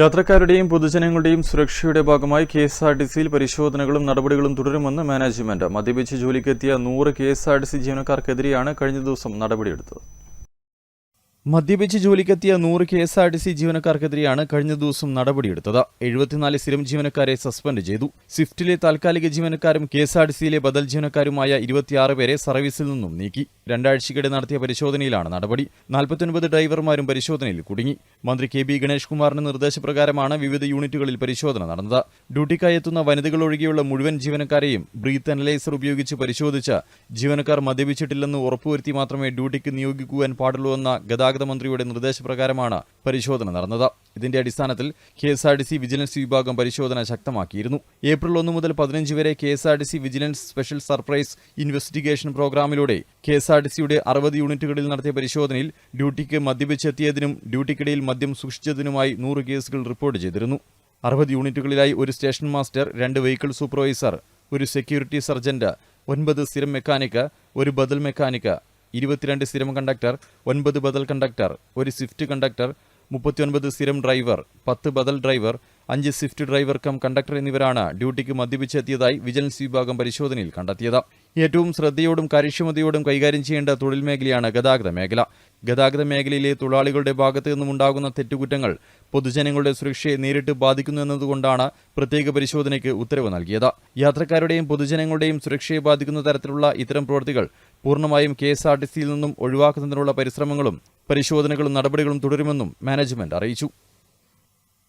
യാത്രക്കാരുടെയും പൊതുജനങ്ങളുടെയും സുരക്ഷയുടെ ഭാഗമായി K S R T സിയിൽ പരിശോധനകളും നടപടികളും തുടരുമെന്ന് മാനേജ്മെന്റ്. മദ്യപിച്ച് ജോലിക്കെത്തിയ നൂറ് K S R T C ജീവനക്കാർക്കെതിരെയാണ് കഴിഞ്ഞ ദിവസം നടപടിയെടുത്തത്. മദ്യപിച്ച് ജോലിക്കെത്തിയ നൂറ് K S R T C ജീവനക്കാർക്കെതിരെയാണ് കഴിഞ്ഞ ദിവസം നടപടിയെടുത്തത്. എഴുപത്തിനാല് സ്ഥിരം ജീവനക്കാരെ സസ്പെൻഡ് ചെയ്തു. സ്വിഫ്റ്റിലെ താൽക്കാലിക ജീവനക്കാരും കെ എസ് ആർ ടി സിയിലെ ബദൽ ജീവനക്കാരുമായ ഇരുപത്തിയാറ് പേരെ സർവീസിൽ നിന്നും നീക്കി. രണ്ടാഴ്ചയ്ക്കിടെ നടത്തിയ പരിശോധനയിലാണ് നടപടി. നാൽപ്പത്തൊൻപത് ഡ്രൈവർമാരും പരിശോധനയിൽ കുടുങ്ങി. മന്ത്രി കെ ബി ഗണേഷ് കുമാറിന്റെ നിർദ്ദേശപ്രകാരമാണ് വിവിധ യൂണിറ്റുകളിൽ പരിശോധന നടന്നത്. ഡ്യൂട്ടിക്കായി എത്തുന്ന വനിതകൾ ഒഴികെയുള്ള മുഴുവൻ ജീവനക്കാരെയും ബ്രീത്ത് അനലൈസർ ഉപയോഗിച്ച് പരിശോധിച്ച് ജീവനക്കാർ മദ്യപിച്ചിട്ടില്ലെന്ന് ഉറപ്പുവരുത്തി മാത്രമേ ഡ്യൂട്ടിക്ക് നിയോഗിക്കുവാൻ പാടുള്ളൂ എന്ന ഗതാഗത മന്ത്രിയുടെ നിർദ്ദേശപ്രകാരമാണ് പരിശോധന നടന്നത്. ഇതിന്റെ അടിസ്ഥാനത്തിൽ K S R T C vigilance വിഭാഗം പരിശോധന ശക്തമാക്കിയിരുന്നു. ഏപ്രിൽ ഒന്ന് മുതൽ പതിനഞ്ച് വരെ K S R T C vigilance special surprise investigation പ്രോഗ്രാമിലൂടെ കെ എസ് ആർ ടി സിയുടെ അറുപത് യൂണിറ്റുകളിൽ നടത്തിയ പരിശോധനയിൽ ഡ്യൂട്ടിക്ക് മദ്യപിച്ചെത്തിയതിനും ഡ്യൂട്ടിക്കിടയിൽ മദ്യം സൂക്ഷിച്ചതിനുമായി നൂറ് കേസുകൾ റിപ്പോർട്ട് ചെയ്തിരുന്നു. അറുപത് യൂണിറ്റുകളിലായി ഒരു സ്റ്റേഷൻ മാസ്റ്റർ രണ്ട് വെഹിക്കിൾ സൂപ്പർവൈസർ ഒരു സെക്യൂരിറ്റി സർജന്റ് ഒൻപത് സ്ഥിരം മെക്കാനിക്ക് ഒരു ബദൽ മെക്കാനിക്ക് ഇരുപത്തിരണ്ട് സ്ഥിരം കണ്ടക്ടർ ഒൻപത് ബദൽ കണ്ടക്ടർ ഒരു സ്വിഫ്റ്റ് കണ്ടക്ടർ മുപ്പത്തിയൊൻപത് സ്ഥിരം ഡ്രൈവർ പത്ത് ബദൽ ഡ്രൈവർ അഞ്ച് സ്വിഫ്റ്റ് ഡ്രൈവർ കം കണ്ടക്ടർ എന്നിവരാണ് ഡ്യൂട്ടിക്ക് മദ്യപിച്ചെത്തിയതായി വിജിലൻസ് വിഭാഗം പരിശോധനയിൽ കണ്ടെത്തിയത്. ഏറ്റവും ശ്രദ്ധയോടും കാര്യക്ഷമതയോടും കൈകാര്യം ചെയ്യേണ്ട തൊഴിൽ മേഖലയാണ് ഗതാഗത മേഖല. ഗതാഗത മേഖലയിലെ തൊഴിലാളികളുടെ ഭാഗത്തു നിന്നുമുണ്ടാകുന്ന തെറ്റുകുറ്റങ്ങൾ പൊതുജനങ്ങളുടെ സുരക്ഷയെ നേരിട്ട് ബാധിക്കുന്നു എന്നതുകൊണ്ടാണ് പ്രത്യേക പരിശോധനയ്ക്ക് ഉത്തരവ് നൽകിയത്. യാത്രക്കാരുടെയും പൊതുജനങ്ങളുടെയും സുരക്ഷയെ ബാധിക്കുന്ന തരത്തിലുള്ള ഇത്തരം പ്രവൃത്തികൾ പൂർണമായും കെ എസ് ആർ ടി സിയിൽ നിന്നും ഒഴിവാക്കുന്നതിനുള്ള പരിശ്രമങ്ങളും പരിശോധനകളും നടപടികളും തുടരുമെന്നും മാനേജ്മെന്റ് അറിയിച്ചു.